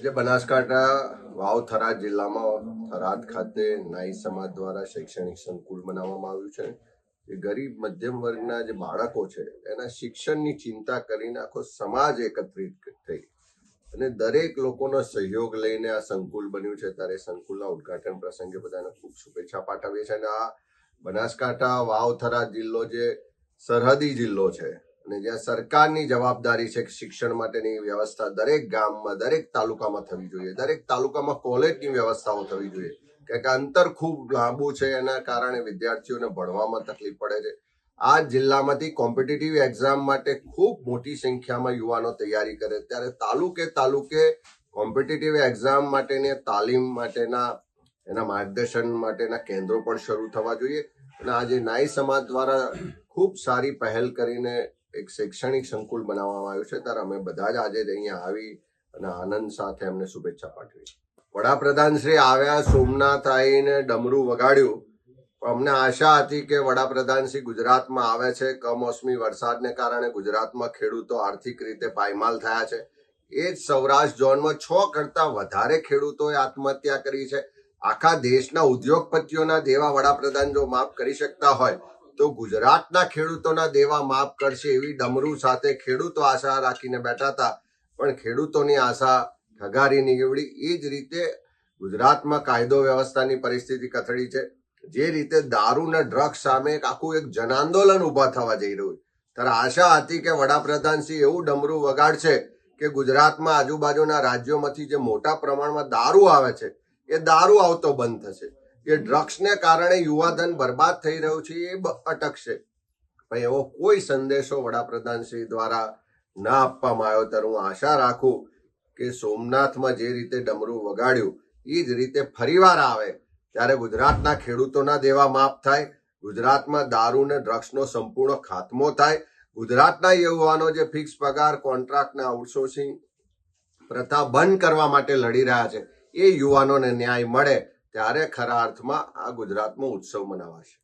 આજે બનાસકાંઠા વાવ થરાદ જિલ્લામાં થરાદ ખાતે નાઈ સમાજ દ્વારા શૈક્ષણિક સંકુલ બનાવવામાં આવ્યું છે. જે ગરીબ મધ્યમ વર્ગના જે બાળકો છે, એના શિક્ષણની ચિંતા કરીને આખો સમાજ એકત્રિત થઈ અને દરેક લોકોનો સહયોગ લઈને આ સંકુલ બન્યું છે. ત્યારે સંકુલના ઉદઘાટન પ્રસંગે બધાને ખૂબ શુભેચ્છા પાઠવીએ છીએ. અને આ બનાસકાંઠા વાવ થરાદ જિલ્લો જે સરહદી જિલ્લો છે અને જ્યાં સરકારની જવાબદારી છે શિક્ષણ માટેની વ્યવસ્થા દરેક ગામમાં, દરેક તાલુકામાં થવી જોઈએ. દરેક તાલુકામાં કોલેજની વ્યવસ્થાઓ થવી જોઈએ. કારણ કે અંતર ખૂબ લાંબુ છે, એના કારણે વિદ્યાર્થીઓને ભણવામાં તકલીફ પડે છે. આ જિલ્લામાંથી કોમ્પિટિટિવ એક્ઝામ માટે ખૂબ મોટી સંખ્યામાં યુવાનો તૈયારી કરે. ત્યારે તાલુકે તાલુકે કોમ્પિટિટિવ એક્ઝામ માટેની તાલીમ માટેના, એના માર્ગદર્શન માટેના કેન્દ્રો પણ શરૂ થવા જોઈએ. અને આજે નાઈ સમાજ દ્વારા ખૂબ સારી પહેલ કરીને એક શૈક્ષણિક સંકુલ બનાવવામાં આવ્યું છે. ત્યારે અમે બધા જ આજે અહીંયા આવી અને આનંદ સાથે એમને શુભેચ્છા પાઠવી વડાપ્રધાન શ્રી આવ્યા, સોમનાથ આવીને ડમરું વગાડ્યું. અમને આશા હતી કે વડાપ્રધાન શ્રી ગુજરાતમાં આવે છે. કમોસમી વરસાદને કારણે ગુજરાતમાં ખેડૂતો આર્થિક રીતે પાયમાલ થયા છે. એ જ સૌરાષ્ટ્ર ઝોનમાં છ કરતા વધારે ખેડૂતોએ આત્મહત્યા કરી છે. આખા દેશના ઉદ્યોગપતિઓના દેવા વડાપ્રધાન જો માફ કરી શકતા હોય તો ગુજરાતના ખેડૂતોના દેવા માફ કરશે એવી ડમરૂ સાથે ખેડૂતો આશા રાખીને બેઠા હતા. પણ ખેડૂતોની આશા ઠગારી નીવડી. એ જ રીતે ગુજરાતમાં કાયદો વ્યવસ્થાની પરિસ્થિતિ કથળી છે. જે રીતે દારૂ ને ડ્રગ્સ સામે આખું એક જન આંદોલન ઊભા થવા જઈ રહ્યું છે. ત્યારે આશા હતી કે વડાપ્રધાન શ્રી એવું ડમરું વગાડશે કે ગુજરાતમાં આજુબાજુના રાજ્યોમાંથી જે મોટા પ્રમાણમાં દારૂ આવે છે, એ દારૂ આવતો બંધ થશે. કે ડ્રગ્સને કારણે યુવાધન બરબાદ થઈ રહ્યું છે, એ અટકશે. પણ એવો કોઈ સંદેશો વડાપ્રધાન શ્રી દ્વારા ના આપવામાં આવ્યો, ત્યારે હું આશા રાખું કે સોમનાથમાં જે રીતે ડમરું વગાડ્યું, એ જ રીતે ફરીવાર આવે. ત્યારે ગુજરાતના ખેડૂતોના દેવા માફ થાય, ગુજરાતમાં દારૂ ને ડ્રગ્સનો સંપૂર્ણ ખાત્મો થાય. ગુજરાતના યુવાનો જે ફિક્સ પગાર કોન્ટ્રાક્ટના આઉટસોર્સિંગ પ્રથા બંધ કરવા માટે લડી રહ્યા છે, એ યુવાનોને ન્યાય મળે. ત્યારે ખરા અર્થમાં આ ગુજરાતમાં ઉત્સવ મનાવાશે.